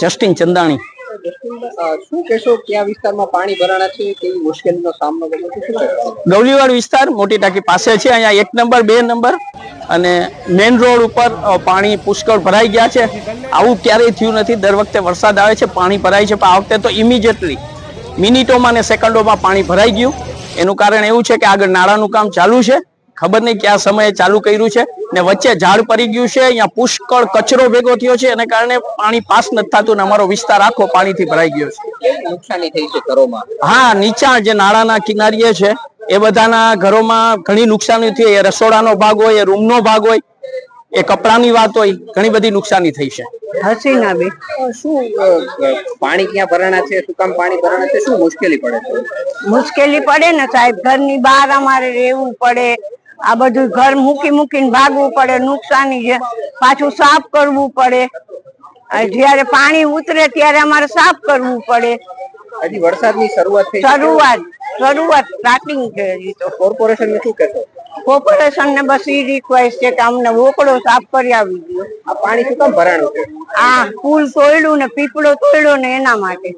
Justin Chandani. શું કહેશો કયા વિસ્તારમાં પાણી ભરાણા છે? કેવી મુશ્કેલીનો સામનો કર્યો છે? ગૌલીવાડ વિસ્તાર મોટી ટાંકી પાસે છે. અહીંયા એક નંબર બે નંબર અને મેઇન રોડ ઉપર પાણી પુષ્કળ ભરાઈ ગયા છે. આવું ક્યારેય થયું નથી. દર વખતે વરસાદ આવે છે પાણી ભરાય છે. પણ આ વખતે તો ઇમિડિયેટલી મિનિટોમાં ને સેકન્ડોમાં પાણી ભરાઈ ગયું. એનું કારણ એવું છે કે આગળ નાળાનું કામ ચાલુ છે. ખબર નહીં ક્યાં સમયે ચાલુ કર્યું છે. ને વચ્ચે ઝાડ પડી ગયું છે અહીંયા પુષ્કળ કચરો ભેગો થયો છે એને કારણે પાણી પાસ નથી થતું ને અમારો વિસ્તાર આખો પાણીથી ભરાઈ ગયો છે. નુકસાની થઈ છે ઘરોમાં? હા નીચાણ જે નાળાના કિનારીએ છે એ બધાના ઘરોમાં ઘણી નુકસાની થઈ. એ રસોડાનો ભાગ હોય એ રૂમનો ભાગ હોય એ કપડાની વાત હોય ઘણી બધી નુકસાની થઈ છે. હસીના બી શું અ, અ, પાણી ક્યાં ભરાણા છે શું કામ પાણી ભરાણા છે શું મુશ્કેલી પડે મુશ્કેલી પડે ને સાહેબ ઘરની બહાર અમારે રહેવું પડે. આ બધું ઘર મૂકી મૂકીને ભાગવું પડે નુકસાની છે પાછું સાફ કરવું પડે. જયારે પાણી ઉતરે ત્યારે અમારે સાફ કરવું પડે. હજી વરસાદની શરૂઆત થઈ શરૂઆત શરૂઆત સ્ટાર્ટિંગ છે હજી તો. કોર્પોરેશન ને શું કહેશો? કોર્પોરેશન ને બસ ઈ રિક્વેસ્ટ છે કે અમને વોકડો સાફ કરી આવી દો આ પાણી શું કામ ભરાણું છે? આ પુલ તોડ્યું ને પીપળો તોડ્યો ને એના માટે.